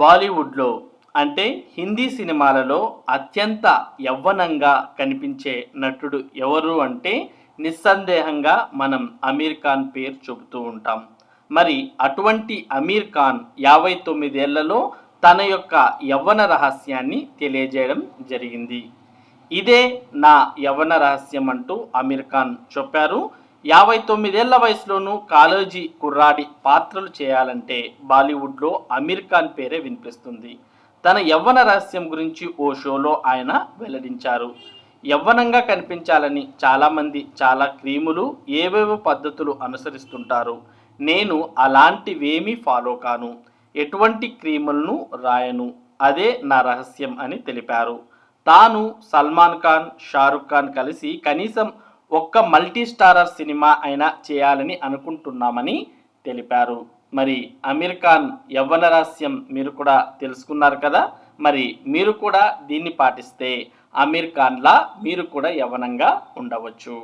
బాలీవుడ్లో అంటే హిందీ సినిమాలలో అత్యంత యవ్వనంగా కనిపించే నటుడు ఎవరు అంటే నిస్సందేహంగా మనం అమీర్ ఖాన్ పేరు చెబుతూ ఉంటాం. మరి అటువంటి అమీర్ ఖాన్ యాభై తొమ్మిదేళ్ళలో తన యొక్క యవ్వన రహస్యాన్ని తెలియజేయడం జరిగింది. ఇదే నా యవ్వన రహస్యం అంటూ అమీర్ ఖాన్ చెప్పారు. యాభై తొమ్మిదేళ్ళ వయసులోనూ కాలేజీ కుర్రాడి పాత్రలు చేయాలంటే బాలీవుడ్లో అమీర్ ఖాన్ పేరే వినిపిస్తుంది. తన యవ్వన రహస్యం గురించి ఓ షోలో ఆయన వెల్లడించారు. యవ్వనంగా కనిపించాలని చాలామంది చాలా క్రీములు ఏవేవో పద్ధతులు అనుసరిస్తుంటారు. నేను అలాంటివేమీ ఫాలో కాను. ఎటువంటి క్రీములను రాయను. అదే నా రహస్యం అని తెలిపారు. తాను సల్మాన్ ఖాన్ షారుఖ్ ఖాన్ కలిసి కనీసం ఒక్క మల్టీ స్టారర్ సినిమా అయినా చేయాలని అనుకుంటున్నామని తెలిపారు. మరి అమీర్ ఖాన్ యవ్వన రహస్యం మీరు కూడా తెలుసుకున్నారు కదా? మరి మీరు కూడా దీన్ని పాటిస్తే అమీర్ ఖాన్లా మీరు కూడా యవ్వనంగా ఉండవచ్చు.